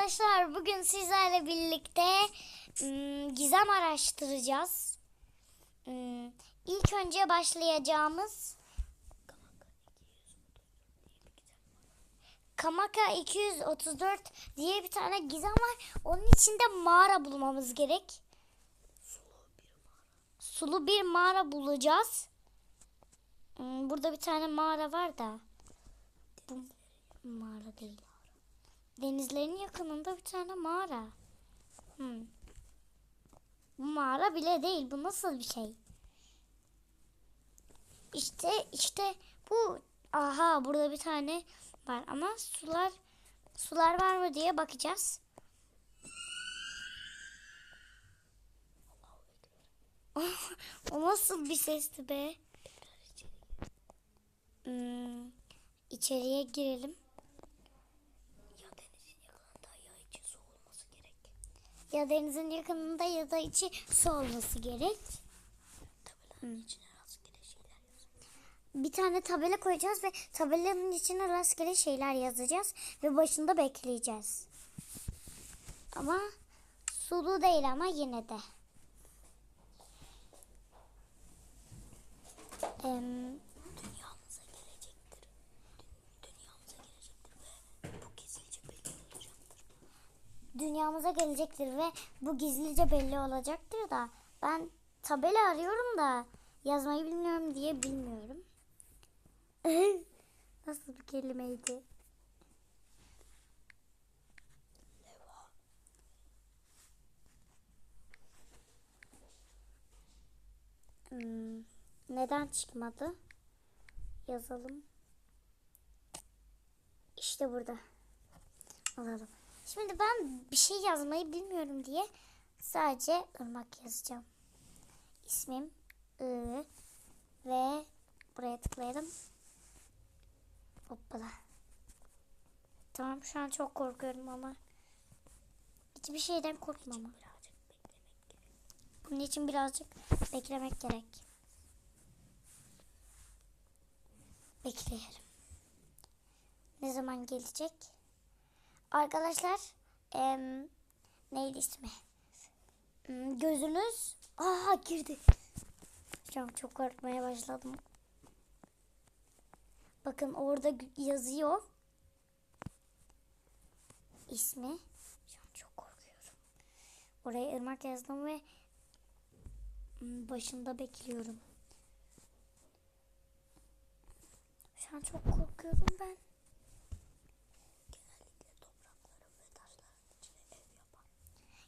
arkadaşlar bugün sizlerle birlikte ım, gizem araştıracağız. Im, İlk önce başlayacağımız Kamaka 234 diye bir tane gizem var. Onun içinde mağara bulmamız gerek. Sulu bir mağara bulacağız. Im, Burada bir tane mağara var da. Bu mağara değil. Denizlerin yakınında bir tane mağara. Hmm. Bu mağara bile değil. Bu nasıl bir şey? İşte işte bu. Aha burada bir tane var ama sular sular var mı diye bakacağız. o nasıl bir sesti be? Hmm, içeriye girelim. Ya denizin yakınında ya içi su olması gerek. Ya denizin yakınında ya da içi su olması gerek. Tabelanın içine rastgele şeyler yazıyor. Bir tane tabela koyacağız ve tabelanın içine rastgele şeyler yazacağız ve başında bekleyeceğiz. Ama sulu değil ama yine de. Em, Dünyamıza gelecektir. Dü- Dünyamıza gelecektir ve bu gizlice belli olacaktır. Dünyamıza gelecektir ve bu gizlice belli olacaktır da ben tabela arıyorum da yazmayı bilmiyorum diye bilmiyorum. Nasıl bir kelimeydi? Hmm, neden çıkmadı? Yazalım. İşte burada. Alalım. Şimdi ben bir şey yazmayı bilmiyorum diye sadece ırmak yazacağım. İsmim I ve buraya tıklayalım. Hoppala. Tamam şu an çok korkuyorum ama hiçbir şeyden korkmam. Gerek. Bunun için birazcık beklemek gerek. Bekleyelim. Ne zaman gelecek? Arkadaşlar em, neydi ismi? Hmm, Gözünüz Aa girdi. An çok korkmaya başladım. Bakın orada yazıyor. İsmi. Şu an çok korkuyorum. Oraya ırmak yazdım ve Hmm, başında bekliyorum. Şu an çok korkuyorum ben.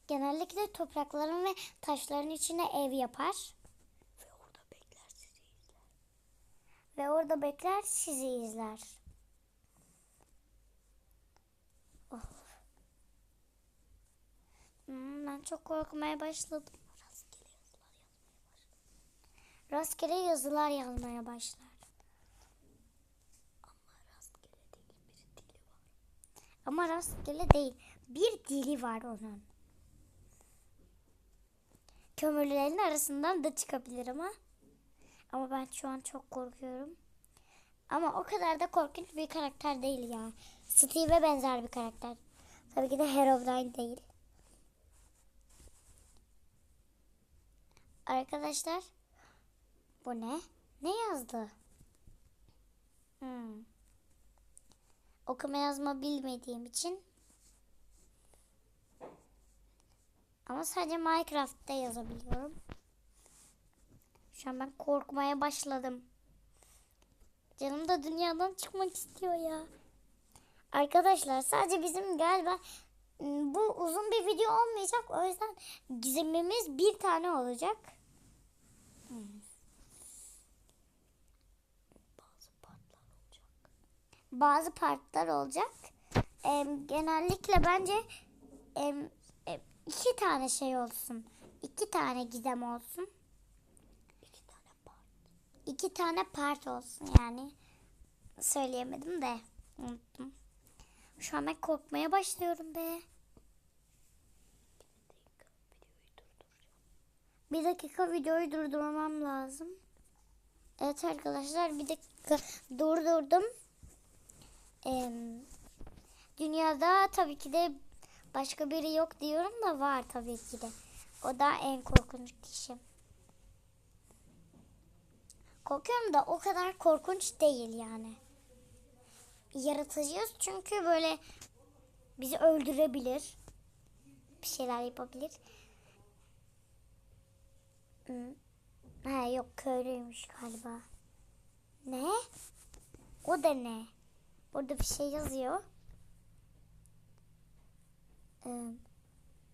Genellikle toprakların ve taşların içine ev yapar. Ve orada bekler sizi izler. Ve orada bekler sizi izler. Hmm, ben çok korkmaya başladım. Rastgele yazılar yazmaya başlar. Rastgele yazılar yazmaya başlar. Ama rastgele değil, bir dili var. Ama rastgele değil. Bir dili var onun. Kömürlerin arasından da çıkabilir ama. Ama ben şu an çok korkuyorum. Ama o kadar da korkunç bir karakter değil ya. Steve'e benzer bir karakter. Tabii ki de Herobrine değil. Arkadaşlar. Bu ne? Ne yazdı? Hmm. Okuma yazma bilmediğim için ama sadece Minecraft'ta yazabiliyorum. Şu an ben korkmaya başladım. Canım da dünyadan çıkmak istiyor ya. Arkadaşlar sadece bizim galiba ım, bu uzun bir video olmayacak. O yüzden gizemimiz bir tane olacak. Bazı partlar olacak. bazı partlar olacak. Em, genellikle bence em, iki tane şey olsun. İki tane gizem olsun. İki tane part. İki tane part olsun yani. Söyleyemedim de unuttum. Şu an ben korkmaya başlıyorum be. Bir dakika videoyu durduracağım. Bir dakika videoyu durdurmam lazım. Evet arkadaşlar bir dakika durdurdum. Em, dünyada tabii ki de başka biri yok diyorum da var tabii ki de. O da en korkunç kişi. Korkuyorum da o kadar korkunç değil yani. Yaratıcıyız çünkü böyle bizi öldürebilir. Bir şeyler yapabilir. Hmm. Ha yok köylüymüş galiba. Ne? O da ne? Burada bir şey yazıyor. Ee,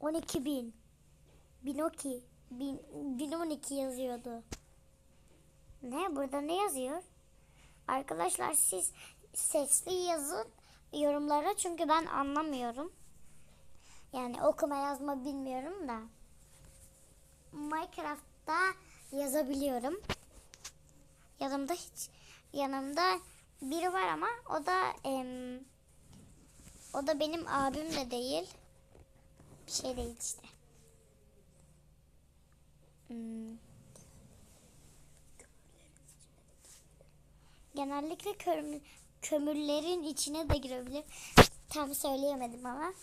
12 bin. 1012. Bin, 1012 yazıyordu. Ne? Burada ne yazıyor? Arkadaşlar siz sesli yazın yorumlara çünkü ben anlamıyorum. Yani okuma yazma bilmiyorum da. Minecraft'ta yazabiliyorum. Yanımda hiç yanımda biri var ama o da em, o da benim abim de değil. Bir şey değil işte. Hmm. Genellikle kömür, kömürlerin içine de girebilir. Tam söyleyemedim ama.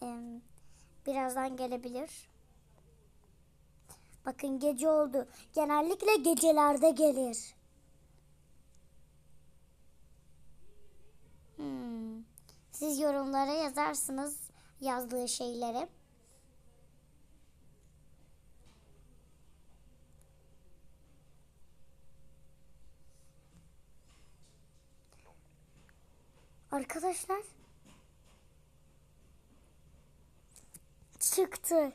Em, birazdan gelebilir. Bakın gece oldu. Genellikle gecelerde gelir. Hmm. Siz yorumlara yazarsınız yazdığı şeyleri. Arkadaşlar çıktı.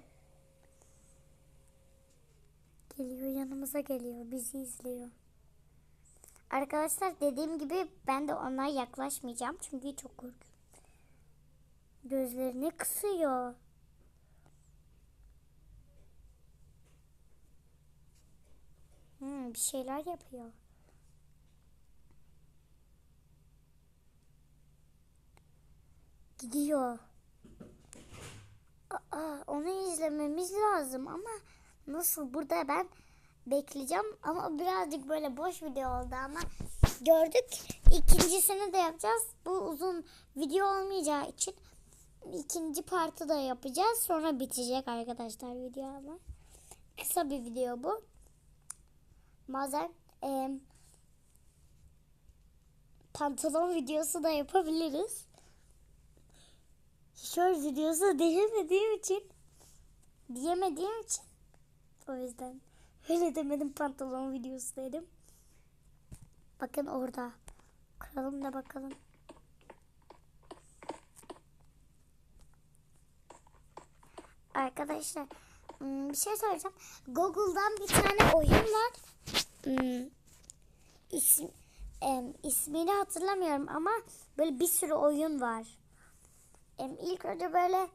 Geliyor yanımıza geliyor bizi izliyor. Arkadaşlar dediğim gibi ben de ona yaklaşmayacağım çünkü çok korkuyorum. Gözlerini kısıyor. Hmm, bir şeyler yapıyor. Gidiyor. Aa, onu izlememiz lazım ama nasıl burada ben bekleyeceğim ama birazcık böyle boş video oldu ama gördük. İkincisini de yapacağız. Bu uzun video olmayacağı için ikinci partı da yapacağız. Sonra bitecek arkadaşlar video ama. Kısa bir video bu. Bazen e, pantolon videosu da yapabiliriz. Şöyle videosu diyemediğim için diyemediğim için o yüzden öyle demedim pantolon videosu dedim. Bakın orada. Kıralım da bakalım. Arkadaşlar hmm, bir şey söyleyeceğim. Google'dan bir tane oyun var. Hmm, isim, em, ismini hatırlamıyorum ama böyle bir sürü oyun var. İlk önce böyle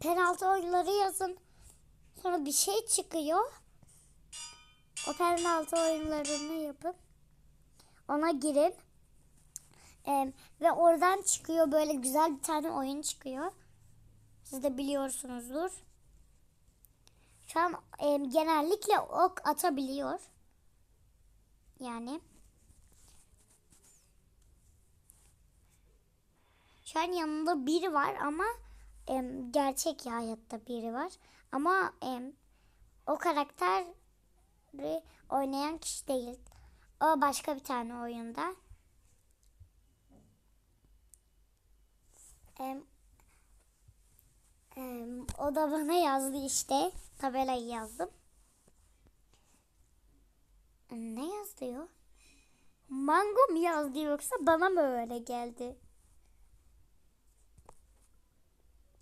penaltı oyunları yazın. Sonra bir şey çıkıyor. O penaltı oyunlarını yapın. Ona girin. Em, ve oradan çıkıyor böyle güzel bir tane oyun çıkıyor. Siz de biliyorsunuzdur. Şu an em, genellikle ok atabiliyor. Yani. Şu an yanında biri var ama em, gerçek hayatta biri var. Ama em, o karakteri oynayan kişi değil. O başka bir tane oyunda. Em, em, o da bana yazdı işte. Tabelayı yazdım. Ne yazıyor? Mango mu yazdı yoksa bana mı öyle geldi?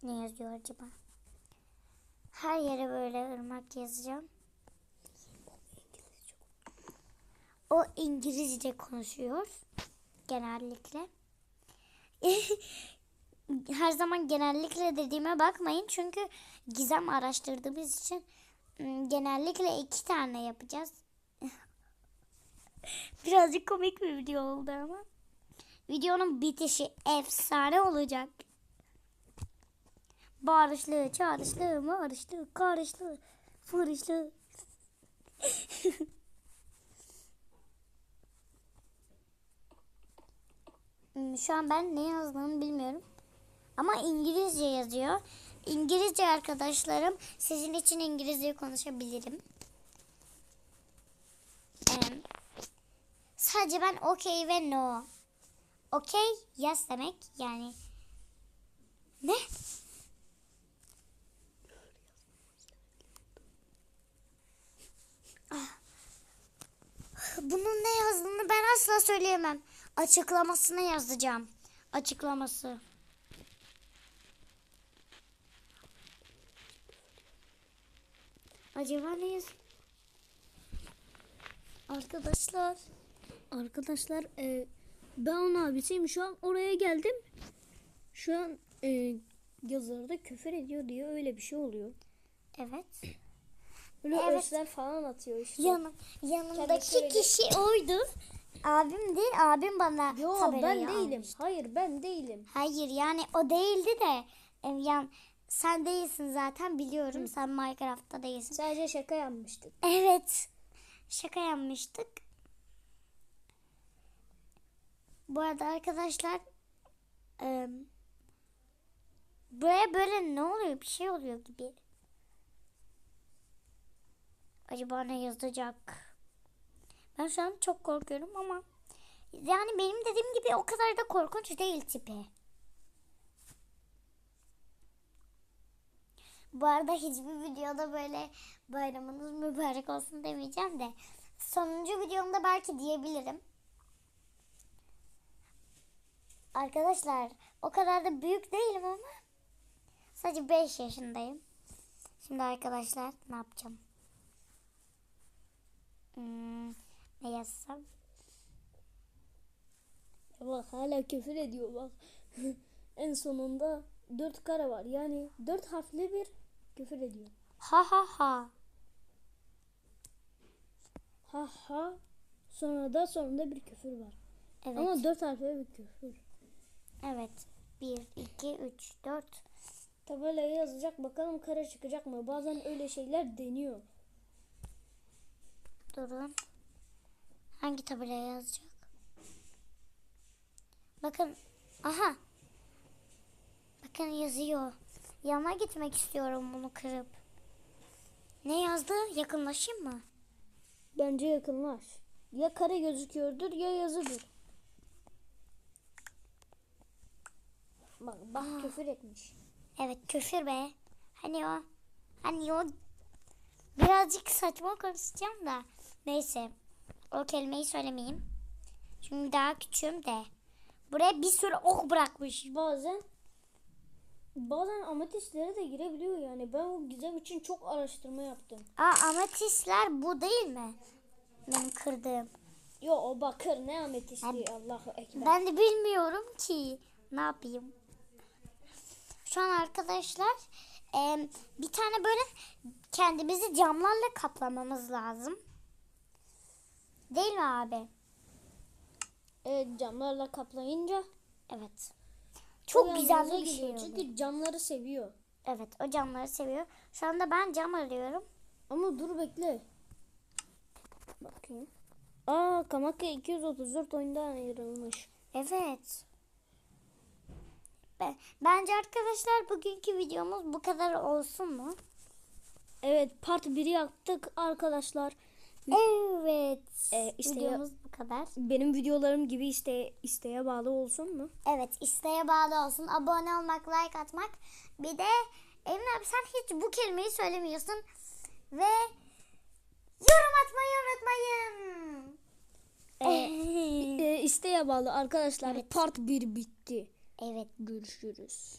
Ne yazıyor acaba? Her yere böyle ırmak yazacağım. O İngilizce konuşuyor. Genellikle. Her zaman genellikle dediğime bakmayın. Çünkü gizem araştırdığımız için ım, genellikle iki tane yapacağız. Birazcık komik bir video oldu ama. Videonun bitişi efsane olacak. Bağırışlı, çağrışlı, mağrışlı, karışlı, fırışlı. Hmm, Şu an ben ne yazdığını bilmiyorum. Ama İngilizce yazıyor. İngilizce arkadaşlarım sizin için İngilizce konuşabilirim. Sadece ben okey ve no. Okey yes demek yani. Ne? Bunun ne yazdığını ben asla söyleyemem. Açıklamasını yazacağım. Açıklaması. Acaba ne yaz? Arkadaşlar. Arkadaşlar e, ben onun abisiyim. Şu an oraya geldim. Şu an e, yazılarda küfür ediyor diye öyle bir şey oluyor. Evet. Böyle Evet. özler falan atıyor işte. Yanım, yanımdaki şöyle- kişi oydu. Abim değil, abim bana Yo tabelayı ben değilim. almış. Hayır ben değilim. Hayır yani o değildi de e, yan sen değilsin zaten biliyorum. Sen Minecraft'ta değilsin. Sadece şaka yapmıştık. Evet. Şaka yapmıştık. Bu arada arkadaşlar e, buraya böyle ne oluyor? Bir şey oluyor gibi. Acaba ne yazacak? Ben şu an çok korkuyorum ama yani benim dediğim gibi o kadar da korkunç değil tipi. Bu arada hiçbir videoda böyle bayramınız mübarek olsun demeyeceğim de sonuncu videomda belki diyebilirim. Arkadaşlar o kadar da büyük değilim ama sadece 5 yaşındayım. Şimdi arkadaşlar ne yapacağım? Hmm, ne yazsam? Ya bak hala küfür ediyor bak. en sonunda dört kare var. Yani dört harfli bir küfür ediyor. Ha ha ha. Ha ha. Sonra da sonunda bir küfür var. Evet. Ama dört harfli bir küfür. Evet. 1, 2, 3, 4. Tabelaya yazacak bakalım kare çıkacak mı? Bazen öyle şeyler deniyor. Durun. Hangi tabelaya yazacak? Bakın. Aha. Bakın yazıyor. Yanına gitmek istiyorum bunu kırıp. Ne yazdı? Yakınlaşayım mı? Bence yakınlaş. Ya kare gözüküyordur ya yazıdır. Bak bak Aa. küfür etmiş. Evet küfür be. Hani o. Hani o. Birazcık saçma konuşacağım da. Neyse. O kelimeyi söylemeyeyim. Çünkü daha küçüğüm de. Buraya bir sürü ok bırakmış. Bazen bazen ametistlere de girebiliyor yani. Ben o gizem için çok araştırma yaptım. Aa ametistler bu değil mi? Benim kırdığım. Yo o bakır ne ametisti Allahu ekber. Ben de bilmiyorum ki. Ne yapayım? Şu an arkadaşlar em, bir tane böyle kendimizi camlarla kaplamamız lazım. Değil mi abi? Evet camlarla kaplayınca Evet. o Çok güzel bir şey oldu. Çünkü camları seviyor. Evet o camları seviyor. Şu anda ben cam arıyorum. Ama dur bekle. Bakayım. Aa Kamaka 234 oyundan ayrılmış. Evet. Be- Bence arkadaşlar bugünkü videomuz bu kadar olsun mu? Evet part 1'i yaptık arkadaşlar. Evet. Ee, işte- videomuz bu kadar. Benim videolarım gibi iste isteğe bağlı olsun mu? Evet isteğe bağlı olsun. Abone olmak, like atmak. Bir de Emin abi sen hiç bu kelimeyi söylemiyorsun. Ve yorum atmayı unutmayın. Ee, e, isteğe bağlı arkadaşlar. Evet. Part 1 bitti. evet. Görüşürüz.